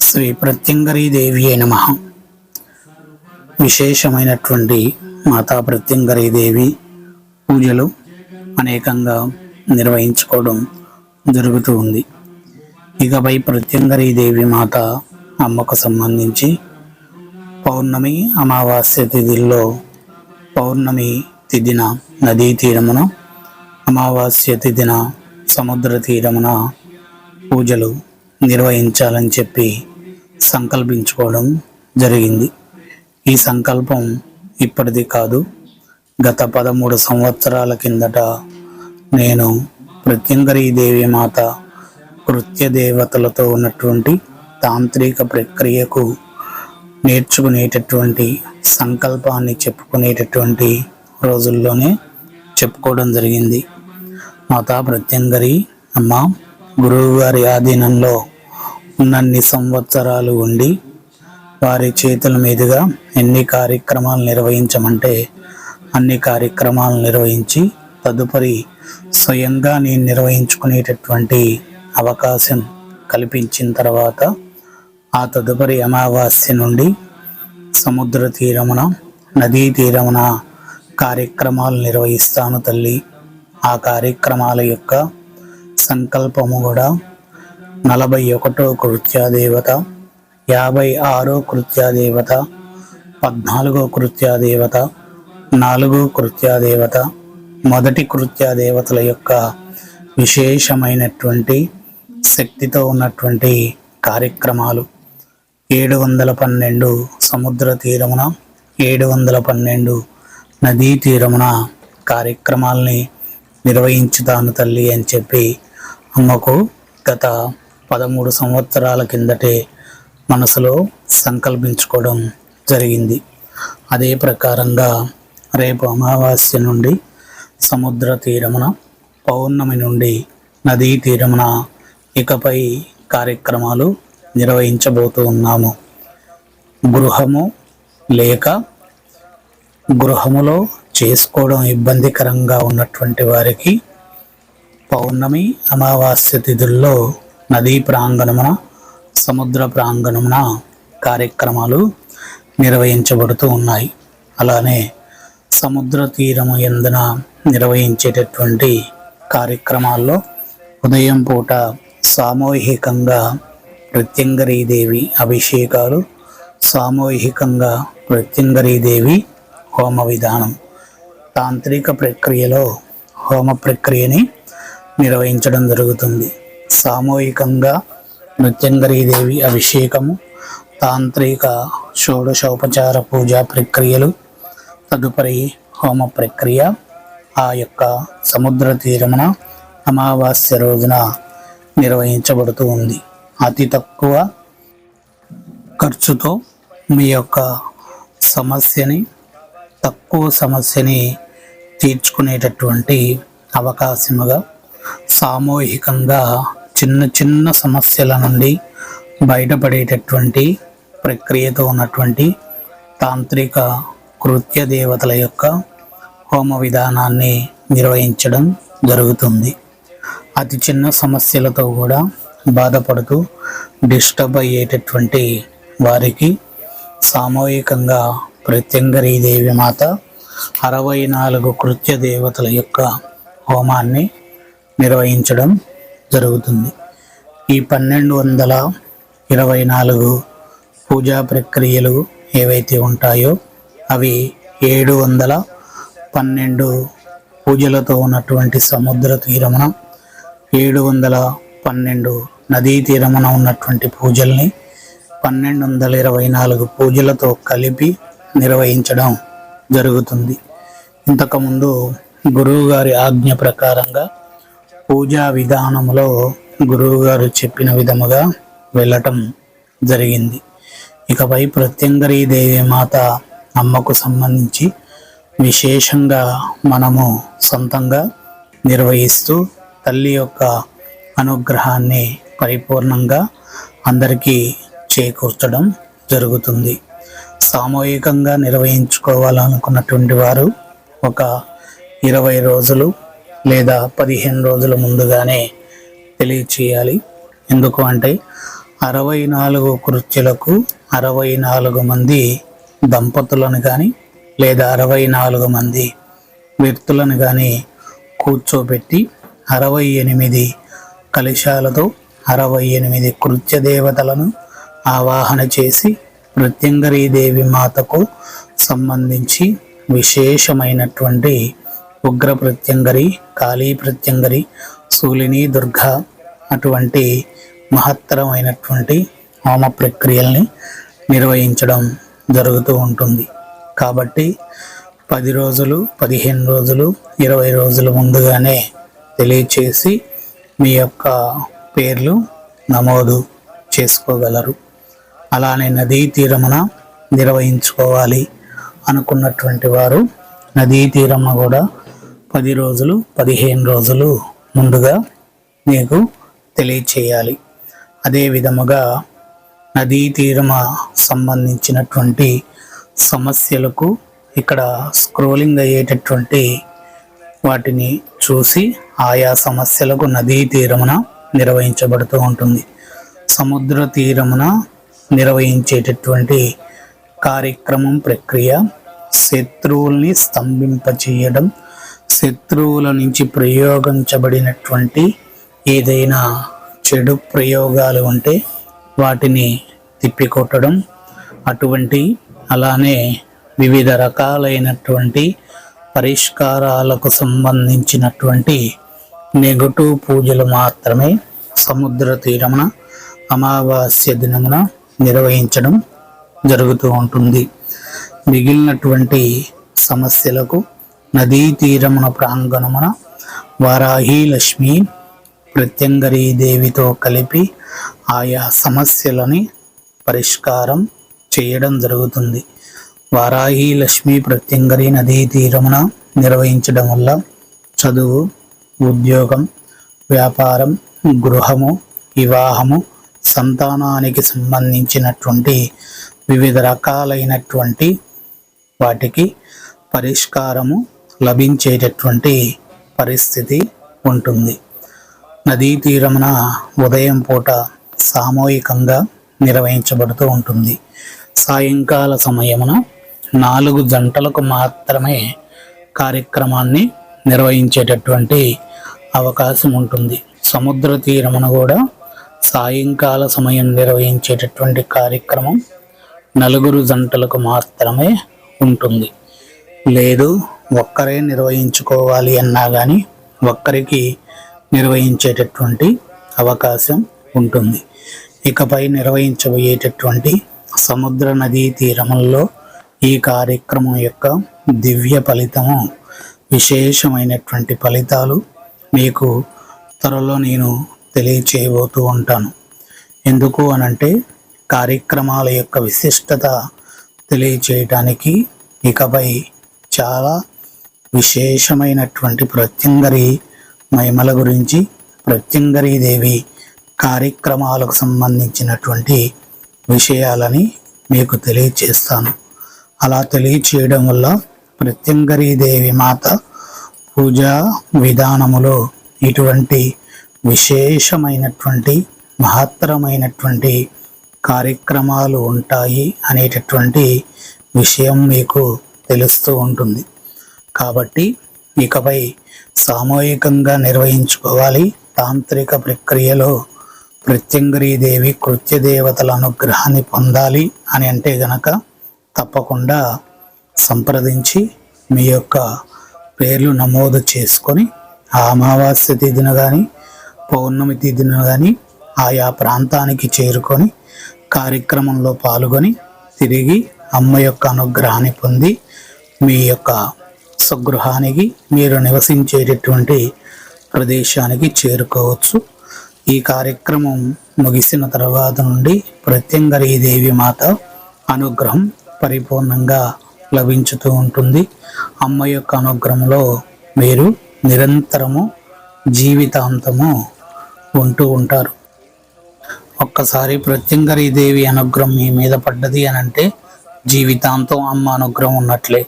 శ్రీ ప్రత్యంగరీ నమ. విశేషమైనటువంటి మాతా ప్రత్యంగరీ దేవి పూజలు అనేకంగా నిర్వహించుకోవడం జరుగుతూ ఉంది. ఇకపై ప్రత్యంగరీ దేవి మాత అమ్మకు సంబంధించి పౌర్ణమి అమావాస్య తిథిల్లో పౌర్ణమి తిథిన నదీ తీరమున అమావాస్య తిథిన సముద్ర తీరమున పూజలు నిర్వహించాలని చెప్పి సంకల్పించుకోవడం జరిగింది. ఈ సంకల్పం ఇప్పటిది కాదు. గత పదమూడు సంవత్సరాల కిందట నేను ప్రత్యంగరీ దేవి మాత కృత్య దేవతలతో ఉన్నటువంటి తాంత్రిక ప్రక్రియకు నేర్చుకునేటటువంటి సంకల్పాన్ని చెప్పుకునేటటువంటి రోజుల్లోనే చెప్పుకోవడం జరిగింది. మాతా ప్రత్యంగరి అమ్మ గురువు గారి ఆధీనంలో ఉన్నన్ని సంవత్సరాలు ఉండి వారి చేతుల మీదుగా ఎన్ని కార్యక్రమాలు నిర్వహించమంటే అన్ని కార్యక్రమాలు నిర్వహించి తదుపరి స్వయంగా నేను నిర్వహించుకునేటటువంటి అవకాశం కల్పించిన తర్వాత ఆ తదుపరి అమావాస్య నుండి సముద్ర తీరమున నదీ తీరమున కార్యక్రమాలు నిర్వహిస్తాను తల్లి. ఆ కార్యక్రమాల యొక్క సంకల్పము కూడా నలభై ఒకటో కృత్యాదేవత యాభై ఆరో కృత్యాదేవత పద్నాలుగో కృత్యాదేవత నాలుగో కృత్యాదేవత మొదటి కృత్యాదేవతల యొక్క విశేషమైనటువంటి శక్తితో ఉన్నటువంటి కార్యక్రమాలు. ఏడు వందల పన్నెండు సముద్ర తీరమున ఏడు వందల పన్నెండు నదీ తీరమున కార్యక్రమాల్ని నిర్వహించుతాను తల్లి అని చెప్పి అమ్మకు గత పదమూడు సంవత్సరాల కిందటే మనసులో సంకల్పించుకోవడం జరిగింది. అదే ప్రకారంగా రేపు అమావాస్య నుండి సముద్ర తీరమున పౌర్ణమి నుండి నదీ తీరమున ఇకపై కార్యక్రమాలు నిర్వహించబోతూ ఉన్నాము. గృహము లేక గృహములో చేసుకోవడం ఇబ్బందికరంగా ఉన్నటువంటి వారికి పౌర్ణమి అమావాస్య తిథుల్లో నదీ ప్రాంగణమున సముద్ర ప్రాంగణమున కార్యక్రమాలు నిర్వహించబడుతూ ఉన్నాయి. అలానే సముద్ర తీరము ఎందున నిర్వహించేటటువంటి కార్యక్రమాల్లో ఉదయం పూట సామూహికంగా ప్రత్యంగరీదేవి అభిషేకాలు సామూహికంగా ప్రత్యంగరీదేవి హోమ విధానం తాంత్రిక ప్రక్రియలో హోమ ప్రక్రియని నిర్వహించడం జరుగుతుంది. సామూహికంగా నృత్యంగరీదేవి అభిషేకము తాంత్రిక షోడశోపచార పూజా ప్రక్రియలు తదుపరి హోమ ప్రక్రియ ఆ యొక్క సముద్ర తీరమున అమావాస్య రోజున నిర్వహించబడుతూ ఉంది. అతి తక్కువ ఖర్చుతో మీ యొక్క సమస్యని తక్కువ సమస్యని తీర్చుకునేటటువంటి అవకాశముగా సామూహికంగా చిన్న చిన్న సమస్యల నుండి బయటపడేటటువంటి ప్రక్రియతో ఉన్నటువంటి తాంత్రిక కృత్య దేవతల యొక్క హోమ విధానాన్ని నిర్వహించడం జరుగుతుంది. అతి చిన్న సమస్యలతో కూడా బాధపడుతూ డిస్టర్బ్ అయ్యేటటువంటి వారికి సామూహికంగా ప్రత్యంగరీ దేవి మాత అరవై నాలుగు కృత్య దేవతల యొక్క హోమాన్ని నిర్వహించడం జరుగుతుంది. ఈ పన్నెండు వందల ఇరవై నాలుగు పూజా ప్రక్రియలు ఏవైతే ఉంటాయో అవి ఏడు వందల పన్నెండు పూజలతో ఉన్నటువంటి సముద్ర తీరమున ఏడు వందల పన్నెండు నదీ తీరమున ఉన్నటువంటి పూజల్ని పన్నెండు వందల ఇరవై నాలుగు పూజలతో కలిపి నిర్వహించడం జరుగుతుంది. ఇంతకుముందు గురువుగారి ఆజ్ఞ ప్రకారంగా పూజా విధానములో గురువు గారు చెప్పిన విధముగా వెళ్ళటం జరిగింది. ఇకపై ప్రత్యంగరీ దేవి మాత అమ్మకు సంబంధించి విశేషంగా మనము సొంతంగా నిర్వహిస్తూ తల్లి యొక్క అనుగ్రహాన్ని పరిపూర్ణంగా అందరికీ చేకూర్చడం జరుగుతుంది. సామూహికంగా నిర్వహించుకోవాలనుకున్నటువంటి వారు ఒక ఇరవై రోజులు లేదా పదిహేను రోజుల ముందుగానే తెలియచేయాలి. ఎందుకు అంటే అరవై నాలుగు కృత్యులకు అరవై నాలుగు మంది దంపతులను కానీ లేదా అరవై నాలుగు మంది వ్యక్తులను కానీ కూర్చోబెట్టి అరవై ఎనిమిది కలశాలతో అరవై ఎనిమిది కృత్య దేవతలను ఆవాహన చేసి దేవి మాతకు సంబంధించి విశేషమైనటువంటి ఉగ్ర ప్రత్యంగరి కాళీ ప్రత్యంగరి సూలిని దుర్గ అటువంటి మహత్తరమైనటువంటి హోమ ప్రక్రియల్ని నిర్వహించడం జరుగుతూ ఉంటుంది. కాబట్టి పది రోజులు పదిహేను రోజులు ఇరవై రోజులు ముందుగానే తెలియచేసి మీ యొక్క పేర్లు నమోదు చేసుకోగలరు. అలానే నదీ తీరమున నిర్వహించుకోవాలి అనుకున్నటువంటి వారు నదీ తీరమున కూడా పది రోజులు పదిహేను రోజులు ముందుగా మీకు తెలియచేయాలి. అదే విధముగా నదీ తీరమ సంబంధించినటువంటి సమస్యలకు ఇక్కడ స్క్రోలింగ్ అయ్యేటటువంటి వాటిని చూసి ఆయా సమస్యలకు నదీ తీరమున నిర్వహించబడుతూ ఉంటుంది. సముద్ర తీరమున నిర్వహించేటటువంటి కార్యక్రమం ప్రక్రియ శత్రువుల్ని స్తంభింపచేయడం శత్రువుల నుంచి ప్రయోగించబడినటువంటి ఏదైనా చెడు ప్రయోగాలు ఉంటే వాటిని తిప్పికొట్టడం అటువంటి అలానే వివిధ రకాలైనటువంటి పరిష్కారాలకు సంబంధించినటువంటి నెగటివ్ పూజలు మాత్రమే సముద్ర తీరమున అమావాస్య దినమున నిర్వహించడం జరుగుతూ ఉంటుంది. మిగిలినటువంటి సమస్యలకు నదీ తీరమున ప్రాంగణమున వారాహి లక్ష్మి ప్రత్యంగరీ దేవితో కలిపి ఆయా సమస్యలని పరిష్కారం చేయడం జరుగుతుంది. వారాహి లక్ష్మి ప్రత్యంగరి నదీ తీరమున నిర్వహించడం వల్ల చదువు ఉద్యోగం వ్యాపారం గృహము వివాహము సంతానానికి సంబంధించినటువంటి వివిధ రకాలైనటువంటి వాటికి పరిష్కారము లభించేటటువంటి పరిస్థితి ఉంటుంది. నదీ తీరమున ఉదయం పూట సామూహికంగా నిర్వహించబడుతూ ఉంటుంది. సాయంకాల సమయమున నాలుగు జంటలకు మాత్రమే కార్యక్రమాన్ని నిర్వహించేటటువంటి అవకాశం ఉంటుంది. సముద్ర తీరమున కూడా సాయంకాల సమయం నిర్వహించేటటువంటి కార్యక్రమం నలుగురు జంటలకు మాత్రమే ఉంటుంది. లేదు ఒక్కరే నిర్వహించుకోవాలి అన్నా కానీ ఒక్కరికి నిర్వహించేటటువంటి అవకాశం ఉంటుంది. ఇకపై నిర్వహించబోయేటటువంటి సముద్ర నదీ తీరముల్లో ఈ కార్యక్రమం యొక్క దివ్య ఫలితము విశేషమైనటువంటి ఫలితాలు మీకు త్వరలో నేను తెలియచేయబోతూ ఉంటాను. ఎందుకు అనంటే కార్యక్రమాల యొక్క విశిష్టత తెలియచేయటానికి ఇకపై చాలా విశేషమైనటువంటి ప్రత్యంగరి మహిమల గురించి ప్రత్యంగరీ దేవి కార్యక్రమాలకు సంబంధించినటువంటి విషయాలని మీకు తెలియచేస్తాను. అలా తెలియచేయడం వల్ల దేవి మాత పూజా విధానములో ఇటువంటి విశేషమైనటువంటి మహత్తరమైనటువంటి కార్యక్రమాలు ఉంటాయి అనేటటువంటి విషయం మీకు తెలుస్తూ ఉంటుంది. కాబట్టి ఇకపై సామూహికంగా నిర్వహించుకోవాలి. తాంత్రిక ప్రక్రియలో దేవి కృత్య దేవతల అనుగ్రహాన్ని పొందాలి అని అంటే గనక తప్పకుండా సంప్రదించి మీ యొక్క పేర్లు నమోదు చేసుకొని ఆ అమావాస్య తిథిన కానీ పౌర్ణమి తిథిన కానీ ఆయా ప్రాంతానికి చేరుకొని కార్యక్రమంలో పాల్గొని తిరిగి అమ్మ యొక్క అనుగ్రహాన్ని పొంది మీ యొక్క స్వగృహానికి మీరు నివసించేటటువంటి ప్రదేశానికి చేరుకోవచ్చు. ఈ కార్యక్రమం ముగిసిన తర్వాత నుండి ప్రత్యంగరీ దేవి మాత అనుగ్రహం పరిపూర్ణంగా లభించుతూ ఉంటుంది. అమ్మ యొక్క అనుగ్రహంలో మీరు నిరంతరము జీవితాంతము ఉంటూ ఉంటారు. ఒక్కసారి ప్రత్యంగరీ దేవి అనుగ్రహం మీ మీద పడ్డది అని అంటే జీవితాంతం అమ్మ అనుగ్రహం ఉన్నట్లే.